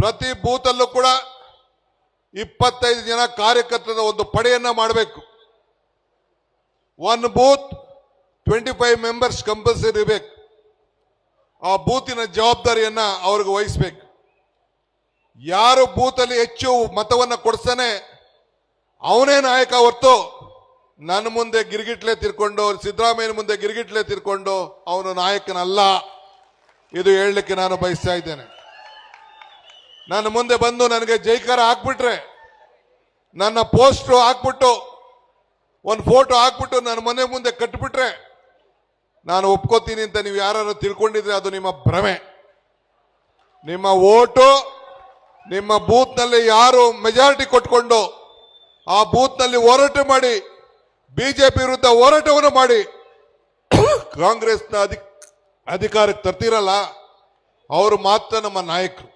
ಪ್ರತಿ ಬೂತಲ್ಲೂ ಕೂಡ ಇಪ್ಪತ್ತೈದು ಜನ ಕಾರ್ಯಕರ್ತರ ಒಂದು ಪಡೆಯನ್ನ ಮಾಡಬೇಕು. One booth twenty five members compulsory ಇರಬೇಕು. ಆ ಬೂತಿನ ಜವಾಬ್ದಾರಿಯನ್ನ ಅವ್ರಿಗೆ ವಹಿಸ್ಬೇಕು. ಯಾರು ಬೂತಲ್ಲಿ ಹೆಚ್ಚು ಮತವನ್ನ ಕೊಡಿಸ್ತಾನೆ ಅವನೇ ನಾಯಕ ಹೊರ್ತು ನನ್ನ ಮುಂದೆ ಗಿರಿಗಿಟ್ಲೆ ತಿರ್ಕೊಂಡು, ಸಿದ್ದರಾಮಯ್ಯನ ಮುಂದೆ ಗಿರಿಗಿಟ್ಲೆ ತಿರ್ಕೊಂಡು ಅವನು ನಾಯಕನಲ್ಲ. ಇದು ಹೇಳಲಿಕ್ಕೆ ನಾನು ಬಯಸ್ತಾ ಇದ್ದೇನೆ. ನನ್ನ ಮುಂದೆ ಬಂದು ನನಗೆ ಜೈಕಾರ ಹಾಕ್ಬಿಟ್ರೆ, ನನ್ನ ಪೋಸ್ಟರ್ ಹಾಕ್ಬಿಟ್ಟು, ಒಂದು ಫೋಟೋ ಹಾಕ್ಬಿಟ್ಟು ನನ್ನ ಮನೆ ಮುಂದೆ ಕಟ್ಬಿಟ್ರೆ, ನಾನು ಒಪ್ಕೋತೀನಿ ಅಂತ ನೀವು ಯಾರು ತಿಳ್ಕೊಂಡಿದ್ರೆ ಅದು ನಿಮ್ಮ ಭ್ರಮೆ. ನಿಮ್ಮ ಓಟು, ನಿಮ್ಮ ಬೂತ್ನಲ್ಲಿ ಯಾರು ಮೆಜಾರಿಟಿ ಕೊಟ್ಕೊಂಡು, ಆ ಬೂತ್ನಲ್ಲಿ ಹೋರಾಟ ಮಾಡಿ, ಬಿಜೆಪಿ ವಿರುದ್ಧ ಹೋರಾಟವನ್ನು ಮಾಡಿ, ಕಾಂಗ್ರೆಸ್ನ ಅಧಿ ಅಧಿಕಾರಕ್ಕೆ ತರ್ತಿರಲ್ಲ, ಅವರು ಮಾತ್ರ ನಮ್ಮ ನಾಯಕರು.